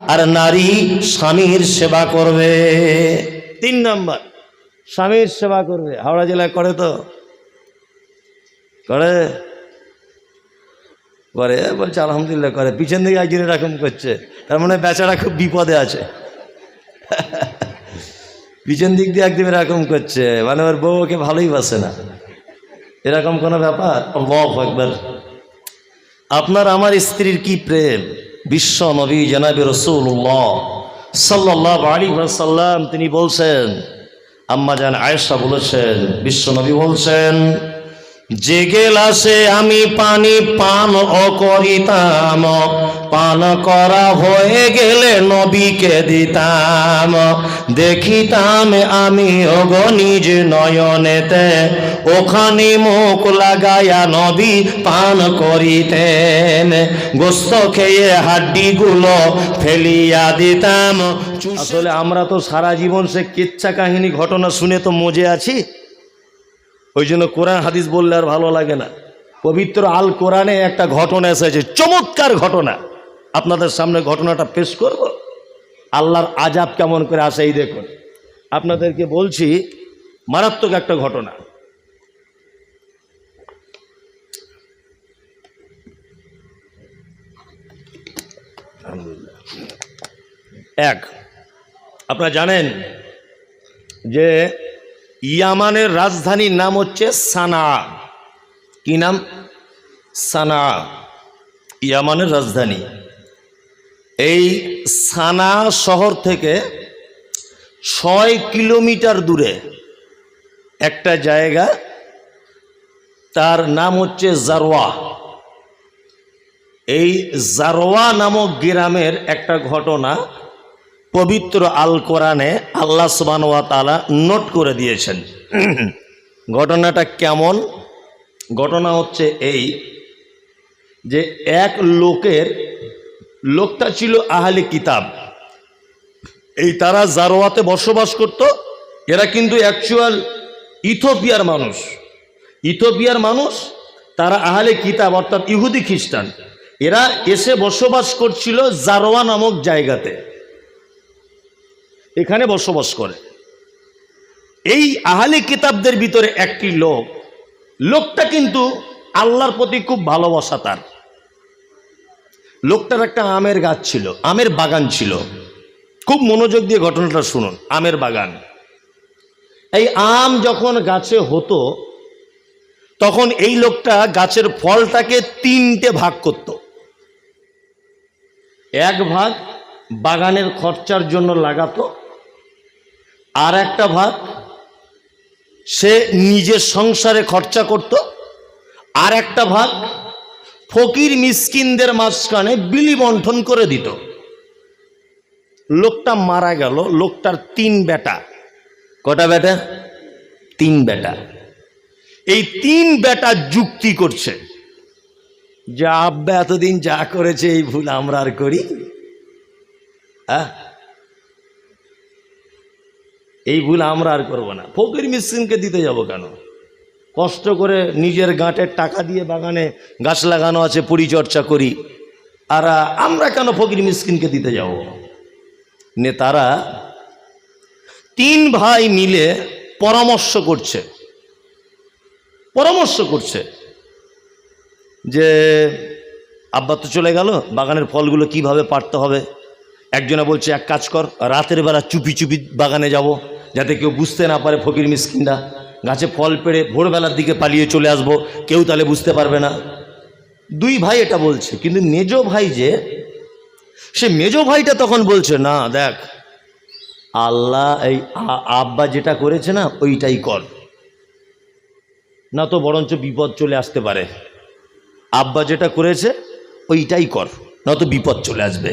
আর নারী স্বামীর সেবা করবে। তিন নম্বর, স্বামীর সেবা করবে। হাওড়া জেলায় করে তো। করে? করে, বলছে আলহামদুলিল্লাহ করে। পিছন দিকে একজন এরকম করছে। তার মানে বেচারা খুব বিপদে আছে। পিছন দিক দিয়ে একদম এরকম করছে। মানে ওর বউ ওকে ভালোই বাসে না। এরকম কোনো ব্যাপার? আকবার। আপনার আমার স্ত্রীর কি প্রেম? বিশ্ব নবী জেনাবি রসুল্লাহ সাল্লাহ আলী সাল্লাম তিনি বলছেন, আম্মা জান আয়েশা বলেছেন, বিশ্ব নবী বলছেন যে গেলাসে আমি পানি পান ও করিতাম পান করা হয়ে গেলে নবীকে দিতাম। দেখিতাম আমি নিজ নয়নেতে, ওখানে মুখ লাগায়া নবী পান করিতেন। গোস্ত খেয়ে হাড্ডিগুলো ফেলিয়া দিতাম। আসলে আমরা তো সারা জীবন সে কিচ্ছা কাহিনী ঘটনা শুনে তো মজে আছি। ওই জন্য কোরআন হাদিস বললে আর ভালো লাগে না। পবিত্র আল কোরআনে একটা ঘটনা এসেছে, চমৎকার ঘটনা। আপনাদের সামনে ঘটনাটা পেশ করব। আল্লাহর আজাব কেমন করে আসে এই দেখুন। আপনাদেরকে বলছি, মারাত্মক একটা ঘটনা। এক, আপনারা জানেন যে ইয়ামানের রাজধানীর নাম হচ্ছে সানা। কি নাম? সানা। ইয়ামানের রাজধানী। এই সানা শহর থেকে ছয় কিলোমিটার দূরে একটা জায়গা, তার নাম হচ্ছে জারোয়া এই জারোয়া নামক গ্রামের একটা ঘটনা পবিত্র আল কোরআনে আল্লাহ সুবানুয়া তালা নোট করে দিয়েছেন। ঘটনাটা কেমন? ঘটনা হচ্ছে এই যে এক লোকের, লোকটা ছিল আহলে কিতাব। এই তারা জারোয়াতে বসবাস করত, এরা কিন্তু অ্যাকচুয়াল ইথোপিয়ার মানুষ। ইথোপিয়ার মানুষ, তারা আহলে কিতাব, অর্থাৎ ইহুদি খ্রিস্টান। এরা এসে বসবাস করছিল জারোয়া নামক জায়গাতে। এখানে বসবাস করে। এই আহালি কিতাবদের ভিতরে একটি লোক, লোকটা কিন্তু আল্লাহর প্রতি খুব ভালোবাসা তার। লোকটার একটা আমের গাছ ছিল, আমের বাগান ছিল। খুব মনোযোগ দিয়ে ঘটনাটা শুনুন, আমের বাগান। এই আম যখন গাছে হতো, তখন এই লোকটা গাছের ফলটাকে তিনটে ভাগ করত। এক ভাগ বাগানের খরচার জন্য লাগাতো আর একটা ভাগ, সে নিজের সংসারে খরচা করত। আর একটা ভাগ, ফকির মিসকিনদের মাঝখানে বিলি বন্টন করে দিত। লোকটা মারা গেল, লোকটার তিন বেটা। কটা বেটা? তিন বেটা। এই তিন বেটা যুক্তি করছে যে, আব্বা, এতদিন যা করেছে, এই ভুল আমরা আর করি। হ্যাঁ? এই ভুল আমরা আর করব না। ফকির মিসকিনকে দিতে যাব কেন? কষ্ট করে নিজের গাঁটের টাকা দিয়ে বাগানে গাছ লাগানো আছে, পরিচর্যা করি। আর আমরা কেন ফকির মিসকিনকে দিতে যাব? নে তারা তিন ভাই মিলে পরামর্শ করছে। পরামর্শ করছে যে, আব্বা তো চলে গেল, বাগানের ফলগুলো কীভাবে পারতে হবে? একজনে বলছে, এক কাজ কর, রাতের বেলা চুপি চুপি বাগানে যাব, যাতে কেউ বুঝতে না পারে ফকির মিসকিনরা। গাছে ফল পেড়ে ভোরবেলার দিকে পালিয়ে চলে আসব, কেউ তাহলে বুঝতে পারবে না। দুই ভাই এটা বলছে, কিন্তু মেজো ভাই যে, সে মেজো ভাইটা তখন বলছে, না, দেখ, আল্লাহ এই আব্বা যেটা করেছে না, ওইটাই কর। না তো বরঞ্চ বিপদ চলে আসতে পারে। আব্বা যেটা করেছে, ওইটাই কর নয়তো বিপদ চলে আসবে।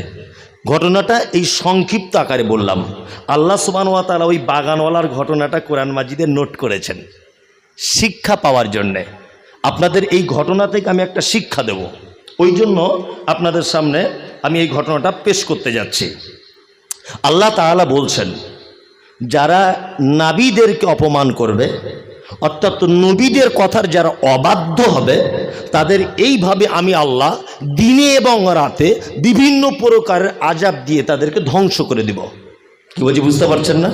ঘটনাটা এই সংক্ষিপ্ত আকারে বললাম। আল্লাহ সুবান তালা ওই বাগানওয়ালার ঘটনাটা কোরআন মাজিদে নোট করেছেন। শিক্ষা পাওয়ার জন্যে। আপনাদের এই ঘটনা থেকে আমি একটা শিক্ষা দেব। ওই জন্য আপনাদের সামনে আমি এই ঘটনাটা পেশ করতে যাচ্ছি। আল্লাহ তাআলা বলছেন, যারা নাবিদেরকে অপমান করবে অর্থাৎ নবীদের কথার যারা অবাধ্য হবে, তাদের এইভাবে আমি আল্লাহ দিনে এবং রাতে বিভিন্ন প্রকারের আজাব দিয়ে তাদেরকে ধ্বংস করে দিব। কি বলছি, বুঝতে পারছেন না?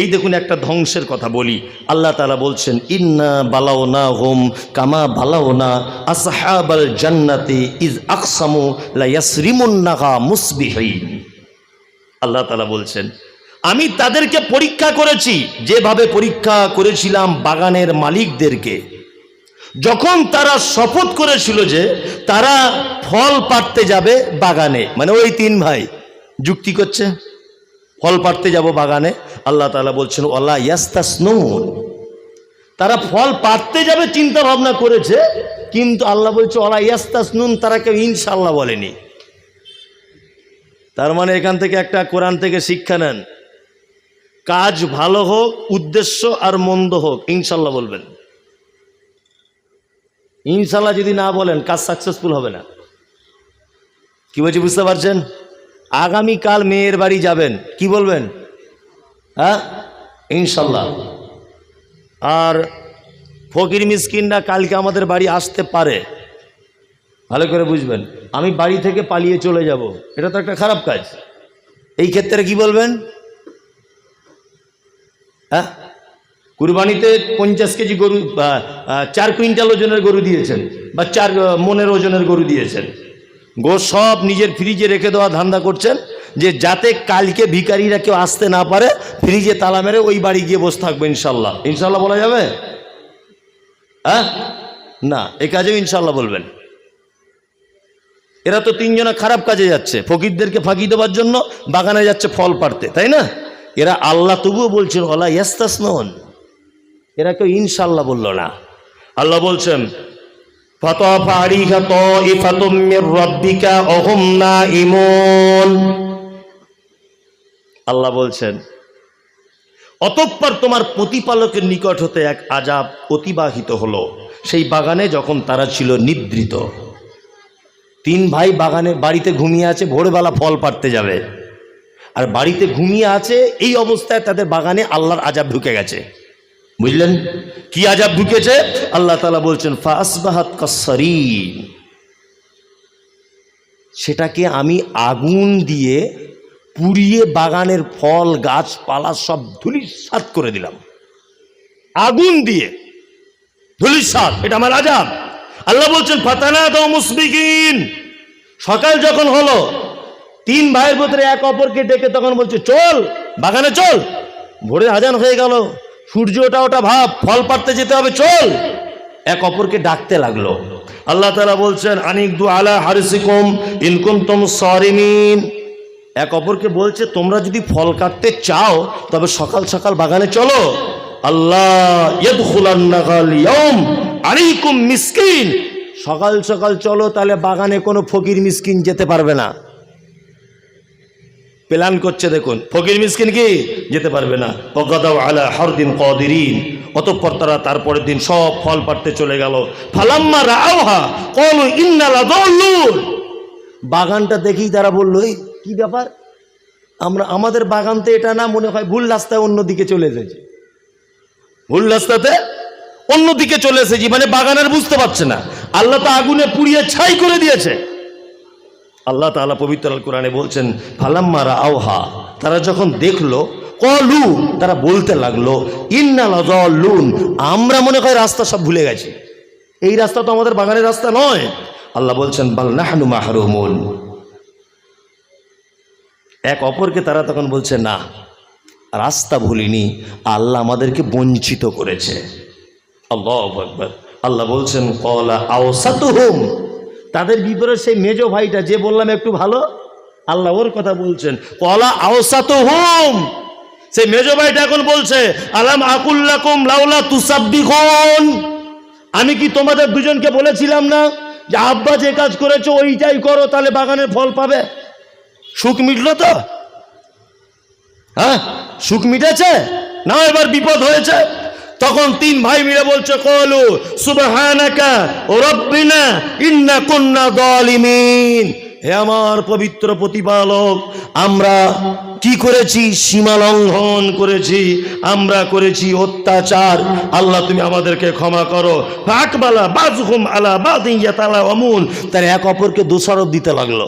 এই দেখুন একটা ধ্বংসের কথা বলি। আল্লাহ তালা বলছেন, ইন্না বালাও না হোম কামা বালাও না আসহাবাল জান্নাতে ইজ আকসামু লাইয়াসরিমুন্নাহা মুসবিহীন। আল্লাহ তালা বলছেন আমি তাদেরকে পরীক্ষা করেছি, যেভাবে পরীক্ষা করেছিলাম বাগানের মালিকদেরকে। যখন তারা শপথ করেছিল যে তারা ফল পাড়তে যাবে বাগানে মানে ওই তিন ভাই, যুক্তি করছে, ফল পাড়তে যাব বাগানে, আল্লাহ তালা বলছেন ওলা ইয়াস্তাসনুন তারা ফল পাড়তে যাবে চিন্তা ভাবনা করেছে, কিন্তু আল্লাহ বলছে ওলা ইয়াস্তাসনুন তারা কেউ ইনশাল্লাহ বলেনি। তার মানে এখান থেকে একটা কোরআন থেকে শিক্ষা নেন। কাজ ভালো হোক, উদ্দেশ্য আর মন্দ হোক, ইনশাল্লাহ বলবেন। ইনশাল্লাহ যদি না বলেন, কাজ সাকসেসফুল হবে না। কি বলছি, বুঝতে পারছেন? আগামীকাল মেয়ের বাড়ি যাবেন, কি বলবেন? হ্যাঁ? ইনশাল্লাহ। আর ফকির মিসকিনরা কালকে আমাদের বাড়ি আসতে পারে। ভালো করে বুঝবেন। আমি বাড়ি থেকে পালিয়ে চলে যাব। এটা তো একটা খারাপ কাজ। এই ক্ষেত্রে কি বলবেন? হ্যাঁ? কুরবানিতে পঞ্চাশ কেজি গরু চার কুইন্টাল ওজনের গরু দিয়েছেন বা চার মনের ওজনের গরু দিয়েছেন। গো, সব নিজের ফ্রিজে রেখে দেওয়া ধান্দা করছেন যে যাতে কালকে ভিকারিরা কেউ আসতে না পারে, ফ্রিজে তালা মেরে ওই বাড়ি গিয়ে বসে থাকবে ইনশাল্লাহ। ইনশাল্লাহ বলা যাবে? হ্যাঁ? না, এ কাজেও ইনশাল্লাহ বলবেন। এরা তো তিনজনা খারাপ কাজে যাচ্ছে, ফকিরদেরকে ফাঁকি দেওয়ার জন্য বাগানে যাচ্ছে ফল পাড়তে, তাই না? এরা আল্লাহ তবুও বলছেন অলা ইয়াস্তাস নন এরা কেউ ইনশাল্লাহ বলল না। আল্লাহ বলছেন আল্লাহ বলছেন, অতঃপর তোমার প্রতিপালকের নিকট হতে এক আজাব অতিবাহিত হলো। সেই বাগানে যখন তারা ছিল নিদ্রিত, তিন ভাই বাগানে বাড়িতে ঘুমিয়ে আছে, ভোরবেলা ফল পারতে যাবে। আর বাড়িতে ঘুমিয়ে আছে, এই অবস্থায় তাদের বাগানে আল্লাহর আজাব ঢুকে গেছে। বুঝলেন? কি আজাব ঢুকেছে? আল্লাহ তালা বলছেন ফাসবাহাত সেটাকে আমি আগুন দিয়ে পুড়িয়ে বাগানের ফল, গাছপালা সব ধুলিসাত করে দিলাম। আগুন দিয়ে। ধুলিসাত এটা আমার আজাব আল্লাহ বলছেন ফাতানা দাও মুসবিকিন সকাল যখন হলো তিন ভাইয়ের ভিতরে এক অপরকে ডেকে তখন বলছে, চল, বাগানে চল। ভোরে আজান হয়ে গেল। সূর্য ওটা ওটা ভাব, ফল পাড়তে যেতে হবে, চল। এক অপরকে ডাকতে লাগল। আল্লাহ তালা বলছেন আনিক দু আলা হারিসিকুম ইনকুম তুম সরিমিন। এক অপরকে বলছে, তোমরা যদি ফল কাটতে চাও, তবে সকাল সকাল বাগানে চলো। আল্লাহ মিসকিন। সকাল সকাল চলো, তাহলে বাগানে কোনো ফকির মিসকিন যেতে পারবে না। প্ল্যান করছে দেখুন। ফকির মিসকিন কি? যেতে পারবে না। অগদাও আলা হরদিন কদিরিন। অতঃপর তারা তারপরের দিন সব ফল পাড়তে চলে গেল। ফালাম্মা রাওহা কলু ইন্নালা বাগানটা দেখেই তারা বলল "এই, কি ব্যাপার? আমরা আমাদের বাগানতে এটা না মনে হয় ভুল রাস্তায় অন্যদিকে চলে এসেছি। ভুল রাস্তাতে? অন্যদিকে চলে এসেছি মানে বাগানের বুঝতে পারছে না। আল্লাহ তো আগুনে পুড়িয়ে ছাই করে দিয়েছে। আল্লাহ তাআলা পবিত্র আল কোরআনে বলছেন ফালাম্মারা আওহা তারা যখন দেখল, কলু তারা বলতে লাগল ইন্নালুন আমরা মনে হয় রাস্তা সব ভুলে গেছি। এই রাস্তা তো আমাদের বাগানের রাস্তা নয়। আল্লাহ বলছেন, বাল নাহানু মাহরুমুন এক অপরকে তারা তখন বলছে, না, রাস্তা ভুলিনি, আল্লাহ আমাদেরকে বঞ্চিত করেছে। আল্লাহ আল্লাহ বলছেন, কলা আওসাতুহুম তাদের বিপরে সেই মেজো ভাইটা, যে বললাম একটু ভালো, আল্লাহ ওর কথা বলছেন। কলা আওসাতুহুম। সেই মেজো ভাইটা এখন বলছে, আলাম আকুল্লাকুম লাউলা তুসাব্বিখুন আমি কি তোমাদের দুজনকে বলেছিলাম না যে, আব্বা যে কাজ করেছ ওইটাই করো, তাহলে বাগানের ফল পাবে? সুখ মিটলো তো? হ্যাঁ? সুখ মিটেছে? না এবার বিপদ হয়েছে। তখন তিন ভাই মিলে বলছে, কলু, সুবহানাকা রব্বিনা ইন্না কুন্না যালিমিন। হে আমার পবিত্র প্রতিপালক, আমরা কি করেছি? সীমা লঙ্ঘন করেছি, আমরা করেছি অত্যাচার। আল্লাহ, তুমি আমাদেরকে ক্ষমা করো। ফাকবালা বাজহুম আলা বাদিয়া তালা অমুন তার এক অপরকে দোষারোপ দিতে লাগল।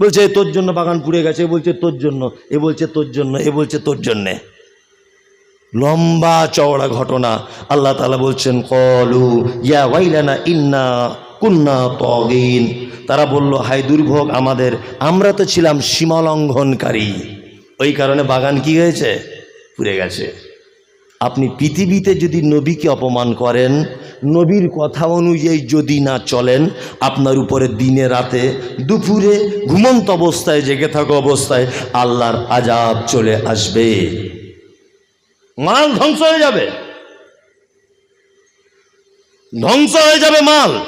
বলছে তোর জন্য বাগান পুড়ে গেছে, এ বলছে তোর জন্য, এ বলছে তোর জন্য, এ বলছে তোর জন্যে। লম্বা চওড়া ঘটনা। আল্লাহ তালা বলছেন, কলু, ইয়া ওয়াইলানা ইন্না কুন্না তগিন। তারা বলল হাই দুর্ভোগ আমাদের, আমরা তো ছিলাম সীমালঙ্ঘনকারী। ওই কারণে বাগান কি হয়েছে? পুড়ে গেছে। আপনি পৃথিবীতে যদি নবীকে অপমান করেন, নবীর কথা অনুযায়ী যদি না চলেন, আপনার উপরে দিনে রাতে, দুপুরে ঘুমন্ত অবস্থায় জেগে থাকা অবস্থায় আল্লাহর আজাব চলে আসবে। মাল ধ্বংস হয়ে যাবে। ধ্বংস হয়ে যাবে মাল।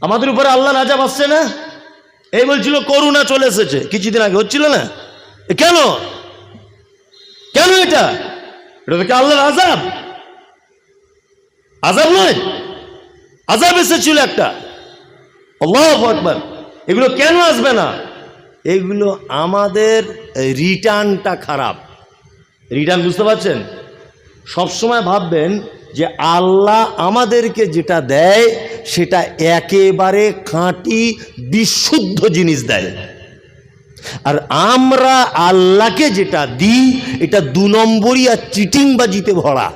আমাদের উপরে আল্লাহ রাজা আসছে না? এই বলছিল, করুণা চলে এসেছে। কিছুদিন আগে হচ্ছিল না? কেন? কেন এটা? এটা তো আল্লাহর আজাব আজাব নয়। আজাব এসেছিল একটা। আল্লাহ আকবার। এগুলো কেন আসবে না? এগুলো আমাদের রিটার্নটা খারাপ। রিটার্ন বুঝতে পারছেন? সবসময় ভাববেন যে আল্লাহ আমাদেরকে যেটা দেয়, সেটা একেবারে খাঁটি, বিশুদ্ধ জিনিস দেয়। আর আমরা আল্লাহকে যেটা দিই, এটা দু নম্বরই আর চিটিংবাজিতে ভরা।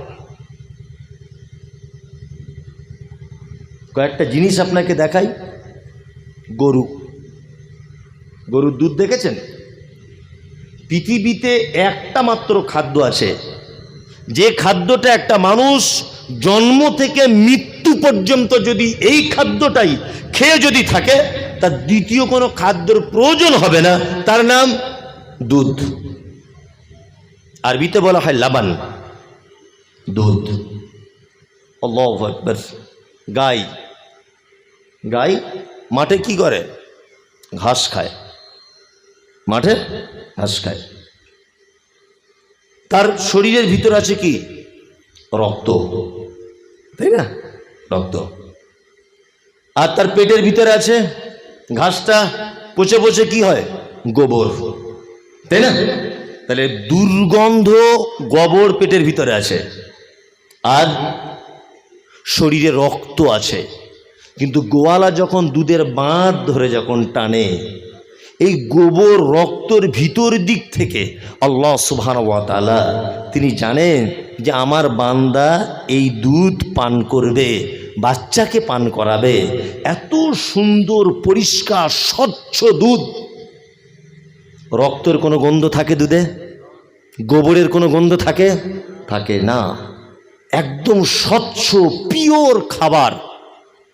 কয়েকটা জিনিস আপনাকে দেখাই। গরু। গরুর দুধ দেখেছেন? পৃথিবীতে একটা মাত্র খাদ্য আছে। যে খাদ্যটা একটা মানুষ জন্ম থেকে মৃত্যু পর্যন্ত যদি এই খাদ্যটাই খেয়ে যদি থাকে, তার দ্বিতীয় কোনো খাদ্যর প্রয়োজন হবে না। তার নাম দুধ। আরবিতে বলা হয় লাবান। দুধ। গাই। গাই মাঠে কি করে? ঘাস খায়। মাঠে? ঘাস খায় তার শরীরের ভিতর আছে কি? রক্ত। তাই না? রক্ত। আর তার পেটের ভিতরে আছে? ঘাসটা পচে পচে কি হয়? গোবর। তাই না? তাহলে দুর্গন্ধ গোবর পেটের ভিতরে আছে। আর শরীরে রক্ত আছে। কিন্তু গোয়ালা যখন দুধের বাঁধ ধরে যখন টানে এই গোবর রক্তর ভিতর দিক থেকে আল্লাহ সুবহান ওয়াতালা তিনি জানেন যে আমার বান্দা এই দুধ পান করবে, বাচ্চাকে পান করাবে, এত সুন্দর, পরিষ্কার, স্বচ্ছ দুধ। রক্তের কোনো গন্ধ থাকে দুধে? গোবরের কোনো গন্ধ থাকে? থাকে না। একদম স্বচ্ছ পিওর খাবার।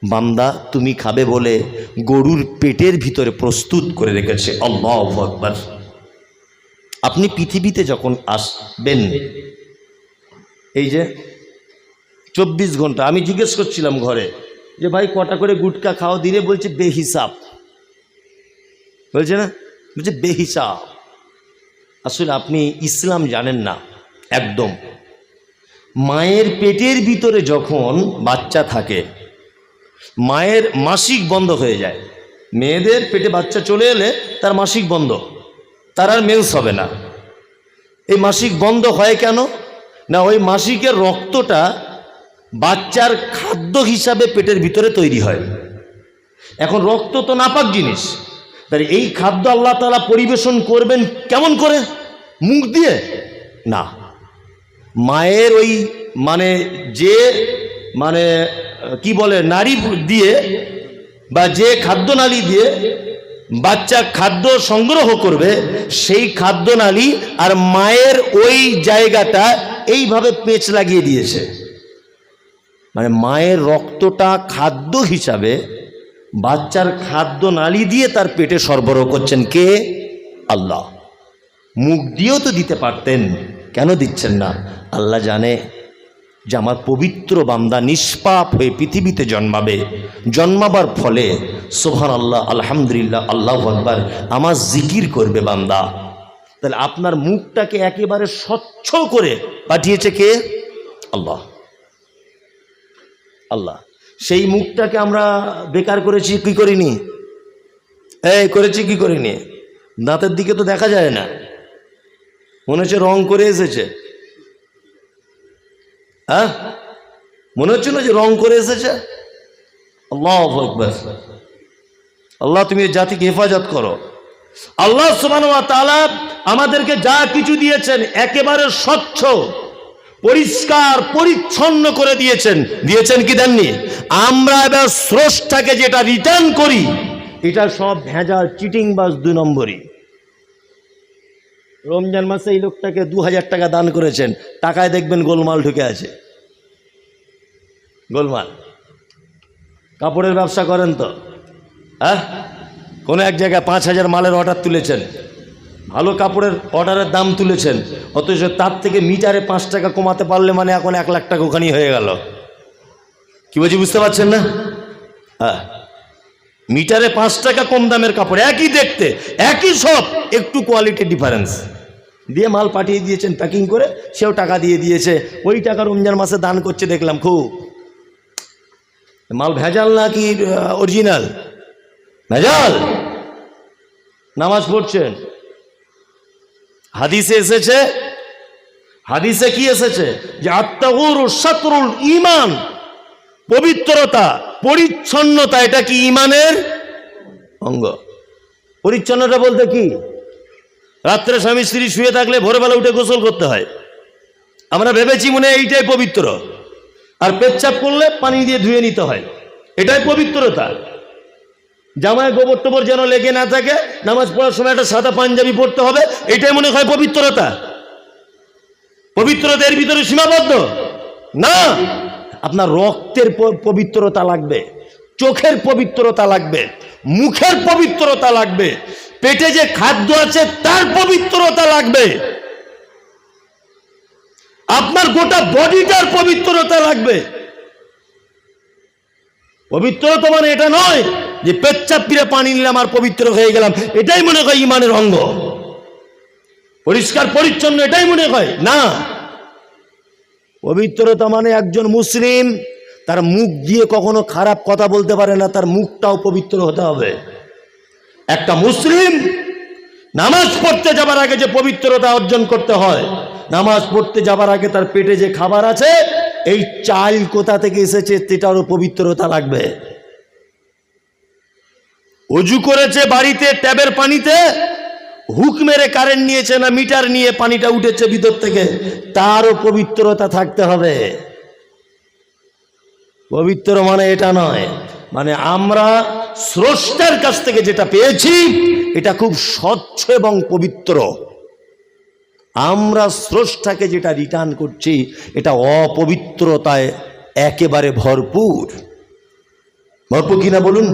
বান্দা, তুমি খাবে বলে গরুর পেটের ভিতরে প্রস্তুত করে রেখেছে। আল্লাহ আকবার। আপনি পৃথিবীতে যখন আসবেন, এই যে চব্বিশ ঘণ্টা, আমি জিজ্ঞেস করছিলাম ঘরে যে, ভাই, কটা করে গুটকা খাও? দিনে বলছে, বেহিসাব। বলছে না? বলছে, বেহিসাব। আসলে আপনি ইসলাম জানেন না, একদম। মায়ের পেটের ভিতরে যখন বাচ্চা থাকে মায়ের মাসিক বন্ধ হয়ে যায়। মেয়েদের পেটে বাচ্চা চলে এলে তার মাসিক বন্ধ। তার আর মেন্স হবে না। এই মাসিক বন্ধ হয় কেন? না, ওই মাসিকের রক্তটা বাচ্চার খাদ্য হিসাবে পেটের ভিতরে তৈরি হয়। এখন রক্ত তো নাপাক জিনিস। তাই এই খাদ্য আল্লাহ তালা পরিবেশন করবেন কেমন করে? মুখ দিয়ে? না। মায়ের ওই মানে যে মানে কি বলে, নারী দিয়ে বা যে খাদ্য নালী দিয়ে বাচ্চা খাদ্য সংগ্রহ করবে, সেই খাদ্য নালী আর মায়ের ওই জায়গাটা এইভাবে পেঁচ লাগিয়ে দিয়েছে। মানে মায়ের রক্তটা খাদ্য হিসাবে বাচ্চার খাদ্য নালী দিয়ে তার পেটে সরবরাহ করছেন কে? আল্লাহ। মুখ দিয়েও তো দিতে পারতেন, কেন দিচ্ছেন না? আল্লাহ জানে যে আমার পবিত্র বান্দা নিষ্পাপ হয়ে পৃথিবীতে জন্মাবে, জন্মাবার ফলে সোহান আল্লাহ আলহামদুলিল্লাহ, আল্লাহ আকবার, আমার জিকির করবে বান্দা। তাহলে আপনার মুখটাকে একেবারে স্বচ্ছ করে পাঠিয়েছে কে? আল্লাহ। আল্লাহ। সেই মুখটাকে আমরা বেকার করেছি, কি করিনি? এই, করেছি কি করিনি? দাঁতের দিকে তো দেখা যায় না। মনে হচ্ছে রং করে এসেছে। হ্যাঁ? মনে হচ্ছে না যে রং করে এসেছে? আল্লাহ আল্লাহ, তুমি জাতিকে হেফাজত করো। আল্লাহ তালা আমাদেরকে যা কিছু দিয়েছেন একেবারে স্বচ্ছ, পরিষ্কার, পরিচ্ছন্ন করে দিয়েছেন। দিয়েছেন কি দেননি? আমরা এবার স্রষ্টাকে যেটা রিটার্ন করি, এটা সব ভেজাল চিটিং বাস দুই নম্বরই। রমজান মাসে এই লোকটাকে দু হাজার টাকা দান করেছেন। টাকায় দেখবেন গোলমাল ঢুকে আছে। গোলমাল। কাপড়ের ব্যবসা করেন তো। হ্যাঁ? কোনো এক জায়গায় পাঁচ হাজার মালের অর্ডার তুলেছেন। ভালো কাপড়ের অর্ডারের দাম তুলেছেন। অথচ তার থেকে মিটারে পাঁচ টাকা কমাতে পারলে মানে এখন এক লাখ টাকা ওখানেই হয়ে গেল। কি বলছি, বুঝতে পারছেন না? হ্যাঁ। মিটারে পাঁচ টাকা কম দামের কাপড়। একই দেখতে, একই সব, একটু কোয়ালিটি ডিফারেন্স দিয়ে মাল পাঠিয়ে দিয়েছেন প্যাকিং করে, সেও টাকা দিয়ে দিয়েছে। ওই টাকা রমজান মাসে দান করছে, দেখলাম খুব। মাল ভেজাল না কি অরিজিনাল ভেজাল? নামাজ পড়ছেন। হাদিসে এসেছে, হাদিসে কি এসেছে? যে আত্মাগুর শত্রুল ইমান পবিত্রতা, পরিচ্ছন্নতা, এটা কি ইমানের অঙ্গ? পরিচ্ছন্নতা বলতে কি? রাত্রে স্বামী স্ত্রী শুয়ে থাকলে ভোরবেলা উঠে গোসল করতে হয়। আমরা ভেবেছি মনে এইটাই পবিত্র। আর পেচ্ছাপ করলে পানি দিয়ে ধুয়ে নিতে হয়। এটাই পবিত্রতা। জামায় গোবর টোবর যেন লেগে না থাকে, নামাজ পড়ার সময় একটা সাদা পাঞ্জাবি পড়তে হবে, এটাই মনে হয় পবিত্রতা। পবিত্রতা এর ভিতরে সীমাবদ্ধ? না! আপনার রক্তের পবিত্রতা লাগবে, চোখের পবিত্রতা লাগবে, মুখের পবিত্রতা লাগবে। পেটে যে খাদ্য আছে, তার পবিত্রতা লাগবে। আপনার গোটা বডিটার পবিত্রতা লাগবে। পবিত্রতা মানে এটা নয় যে পেচ্ছাপ পিড়ে পানি নিলাম আর পবিত্র হয়ে গেলাম। এটাই মনে হয় ইমানের অঙ্গ। পরিষ্কার, পরিচ্ছন্ন, এটাই মনে হয়। না। পবিত্রতা মানে একজন মুসলিম, তার মুখ দিয়ে কখনো খারাপ কথা বলতে পারে না, তার মুখটাও পবিত্র হতে হবে। একটা মুসলিম নামাজ পড়তে যাবার আগে যে পবিত্রতা অর্জন করতে হয়, নামাজ পড়তে যাবার আগে তার পেটে যে খাবার আছে, এই চাল কোথা থেকে এসেছে সেটারও পবিত্রতা লাগবে। অজু করেছে বাড়িতে ট্যাবের পানিতে, হুক মেরে কারেন্ট নিয়েছে না মিটার নিয়ে পানিটা উঠেছে ভিতর থেকে, তারও পবিত্রতা থাকতে হবে। পবিত্র মানে এটা নয় মানে আমরা স্রষ্টার কাছ থেকে যেটা পেয়েছি, এটা খুব স্বচ্ছ এবং পবিত্র। আমরা স্রষ্টাকে যেটা রিটার্ন করছি, এটা অপবিত্রতায় একেবারে ভরপুর। ভরপুর কিনা বলুন?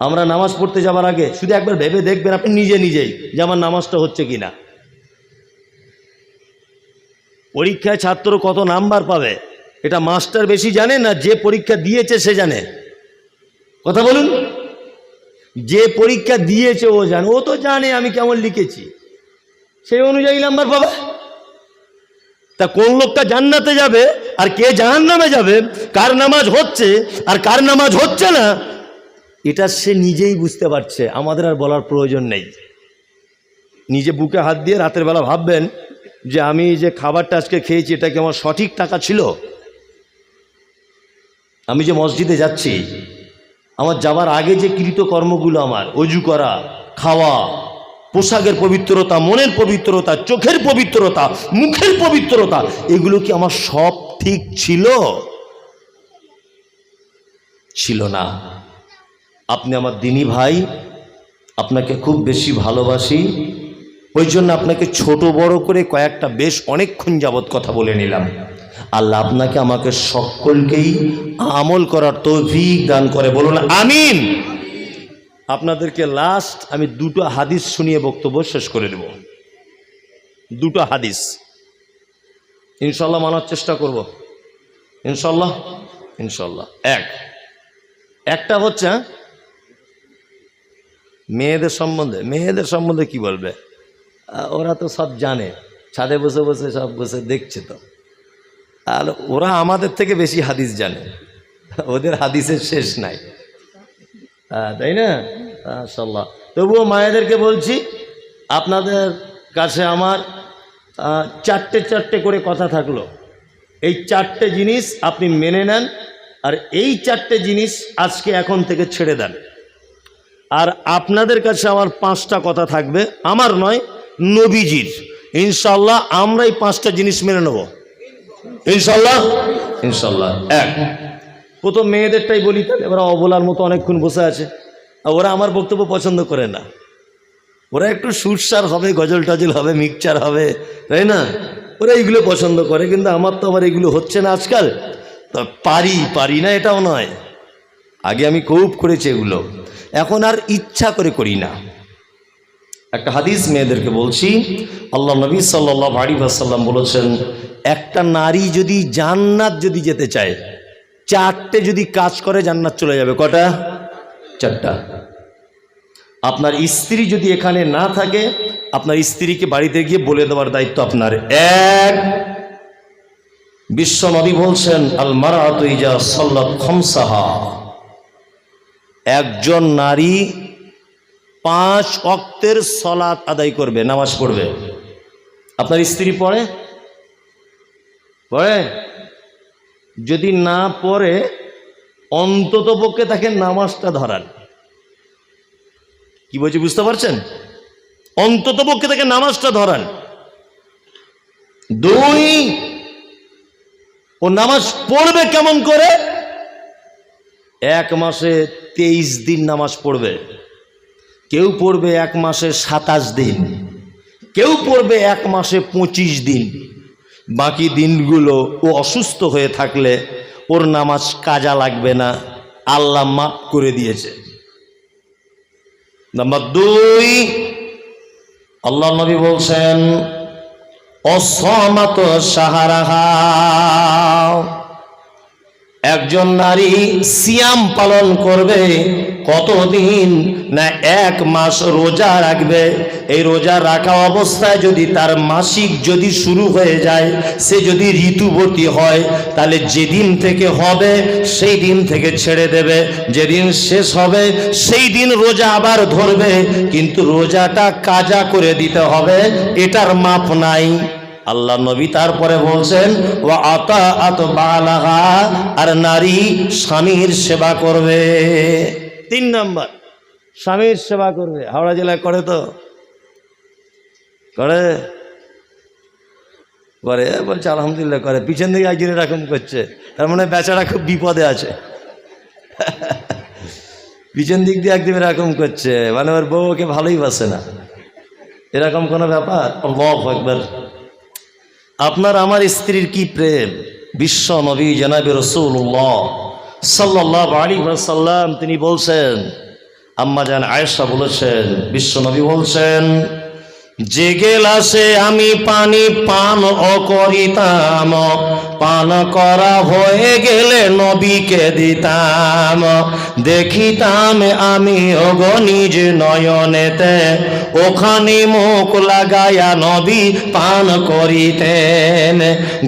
আমরা নামাজ পড়তে যাবার আগে, শুধু একবার ভেবে দেখবেন আপনি নিজে নিজেই যে আমার নামাজটা হচ্ছে কিনা। পরীক্ষায় ছাত্র কত নাম্বার পাবে, এটা মাস্টার বেশি জানে না, যে পরীক্ষা দিয়েছে সে জানে। কথা বলুন। যে পরীক্ষা দিয়েছে ও জানে, ও তো জানে আমি কেমন লিখেছি। সেই অনুযায়ী নাম্বার পাবে। তা কোন লোকটা জান্নাতে যাবে আর কে জাহান নামে যাবে, কার নামাজ হচ্ছে আর কার নামাজ হচ্ছে না, এটা সে নিজেই বুঝতে পারছে। আমাদের আর বলার প্রয়োজন নেই। নিজে বুকে হাত দিয়ে রাতের বেলা ভাববেন যে আমি যে খাবারটা আজকে খেয়েছি, এটা কি আমার সঠিক টাকা ছিল? আমি যে মসজিদে যাচ্ছি আমার যাবার আগে যে কৃত কর্মগুলো আমার, অজু করা, খাওয়া, পোশাকের পবিত্রতা, মনের পবিত্রতা, চোখের পবিত্রতা, মুখের পবিত্রতা, এগুলো কি আমার সব ঠিক ছিল? ছিল না। আপনি আমার দিনী ভাই, আপনাকে খুব বেশি ভালোবাসি। ওই জন্য আপনাকে ছোট বড় করে কয়েকটা বেশ অনেকক্ষণ যাবৎ কথা বলে নিলাম। আল্লাহ আপনাকে আমাকে সকলকেই আমল করার তৌফিক দান করে। বলুন, আমিন। আপনাদেরকে লাস্ট আমি দুটো হাদিস শুনিয়ে বক্তব্য শেষ করে দেব। দুটো হাদিস। ইনশাল্লাহ মানার চেষ্টা করব। ইনশাল্লাহ ইনশাল্লাহ এক। একটা হচ্ছে হ্যাঁ? মেয়েদের সম্বন্ধে। মেয়েদের সম্বন্ধে কি বলবে? ওরা তো সব জানে। ছাদে বসে বসে সব বসে দেখছে তো। আর ওরা আমাদের থেকে বেশি হাদিস জানে। ওদের হাদিসের শেষ নাই। তাই না? মাশাল্লাহ তবুও মায়েদেরকে বলছি, আপনাদের কাছে আমার চারটে চারটে করে কথা থাকল। এই চারটে জিনিস আপনি মেনে নেন, আর এই চারটে জিনিস আজকে এখন থেকে ছেড়ে দেন। আর আপনাদের কাছে আমার পাঁচটা কথা থাকবে। আমার নয় নবীজির। ইনশাল্লাহ আমরা এই পাঁচটা জিনিস মেনে নেব। ইনশাল্লাহ ইনশাল্লাহ এক। প্রথম মেয়েদেরটাই বলি তাহলে ওরা অবলার মতো অনেকক্ষণ বসে আছে। আর ওরা আমার বক্তব্য পছন্দ করে না। ওরা একটু সুরসার হবে গজল টজল হবে মিক্সচার হবে তাই না? ওরা এইগুলো পছন্দ করে কিন্তু আমার তো আবার এগুলো হচ্ছে না আজকাল। তা পারি পারি না এটাও নয়। আগে আমি খুব করেছি এগুলো। এখন আর ইচ্ছা করে করি না। একটা হাদিস মেয়েদেরকে বলছি, আল্লাহ নবী সাল্লাহ আলী আসাল্লাম বলেছেন, একটা নারী যদি জান্নাত যদি যেতে চায়, চারটে যদি কাজ করে জান্নাত চলে যাবে, কটা? চারটা। আপনার স্ত্রী যদি এখানে না থাকে, আপনার স্ত্রীকে বাড়িতে গিয়ে বলে দেওয়ার দায়িত্ব আপনার। এক, বিশ্ব নবী বলছেন আল মারাত ইজা সাল্লাত খমসাহা। একজন নারী পাঁচ অক্তের সলাৎ আদায় করবে, নামাজ পড়বে। আপনার স্ত্রী পড়ে? পড়ে? যদি না পড়ে, অন্তত পক্ষে তাকে নামাজটা ধরান। কি বলছি, বুঝতে পারছেন? অন্তত পক্ষে তাকে নামাজটা ধরান। দুই, ও নামাজ পড়বে কেমন করে? এক মাসে তেইশ দিন নামাজ পড়বে। কেউ পড়বে এক মাসে সাতাশ দিন, কেউ পড়বে এক মাসে পঁচিশ দিন। বাকি দিনগুলো ও অসুস্থ হয়ে থাকলে ওর নামাজ কাজা লাগবে না, আল্লাহ মাফ করে দিয়েছে। নাম্বার দুই, আল্লাহ নবী বলছেন, অসমাত সাহারাহা। একজন নারী সিয়াম পালন করবে, কতদিন না এক মাস রোজা রাখবে? এই রোজা রাখা অবস্থায় যদি তার মাসিক যদি শুরু হয়ে যায়, সে যদি ঋতুবতী হয়, তাহলে যেদিন থেকে হবে, সেই দিন থেকে ছেড়ে দেবে। যেদিন শেষ হবে, সেই দিন রোজা আবার ধরবে। কিন্তু রোজাটা কাজা করে দিতে হবে, এটার মাপ নাই। আল্লাহ নবী তারপরে বলছেন ও আতা আত বালাহা আর নারী স্বামীর সেবা করবে। তিন নম্বর, স্বামীর সেবা করবে। হাওড়া জেলায় করে তো? করে? করে, বলছে আলহামদুলিল্লাহ করে। পিছন দিকে একজন এরকম করছে। তার মানে বেচারা খুব বিপদে আছে। পিছন দিক দিয়ে একদম এরকম করছে। মানে ওর বউ ওকে ভালোই বাসে না। এরকম কোনো ব্যাপার? আল্লাহু একবার আপনার আমার স্ত্রীর কি প্রেম? বিশ্ব নবী জনাবে রসুল্লাহ সাল্লাহ সাল্লাম তিনি বলছেন, আম্মা জান আয়েশা বলেছেন, বিশ্ব নবী বলছেন যে গেলাসে আমি পানি পান অকরিতাম, পান করা হয়ে গেলে নবীকে দিতাম। দেখিতাম আমি অগ নিজ নয়নেতে ওখানে মুখ লাগায়া নবী পান করিতেন।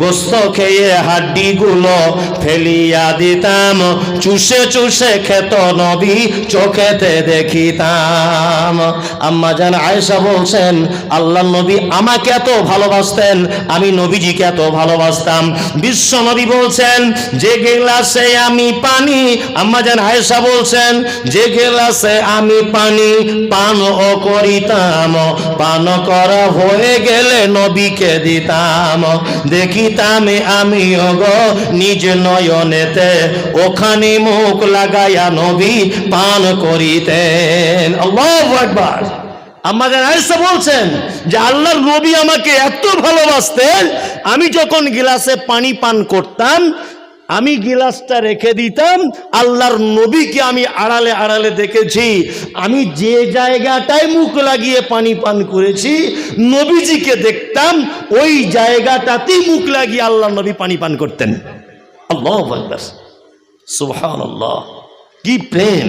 গোস্ত খেয়ে হাড্ডিগুলো ফেলিয়া দিতাম। চুষে চুষে খেত নবী, চোখেতে দেখিতাম। আম্মা জান আয়েশা বলছেন আল্লাহ নবী আমাকে এত ভালোবাসতেন, আমি নবীজিকে এত ভালোবাসতাম। বিশ্ব নবী বলছেন, যে গেলাসে আমি পানি, আম্মা জান আয়েশা বলছেন, যে গেলাসে আমি পানি পান ও করিতাম। পান করা হয়ে গেলে নবীকে দিতাম। দেখিতাম আমি গো নিজ নয়নেতে ওখানে মুখ লাগাইয়া নবী পান করিতেন। আকবার। আমাদের আয়েশা বলছেন যে, আল্লাহর নবী আমাকে এত ভালোবাসতেন, আমি যখন গিলাসে পানি পান করতাম আমি গিলাসটা রেখে দিতাম, আল্লাহর নবীকে আমি আড়ালে আড়ালে দেখেছি। আমি যে জায়গাটায় মুখ লাগিয়ে পানি পান করেছি, নবীজিকে দেখতাম, ওই জায়গাটাতেই মুখ লাগিয়ে আল্লাহ নবী পানি পান করতেন। আল্লাহ সুহান আল্লাহ কি প্রেম।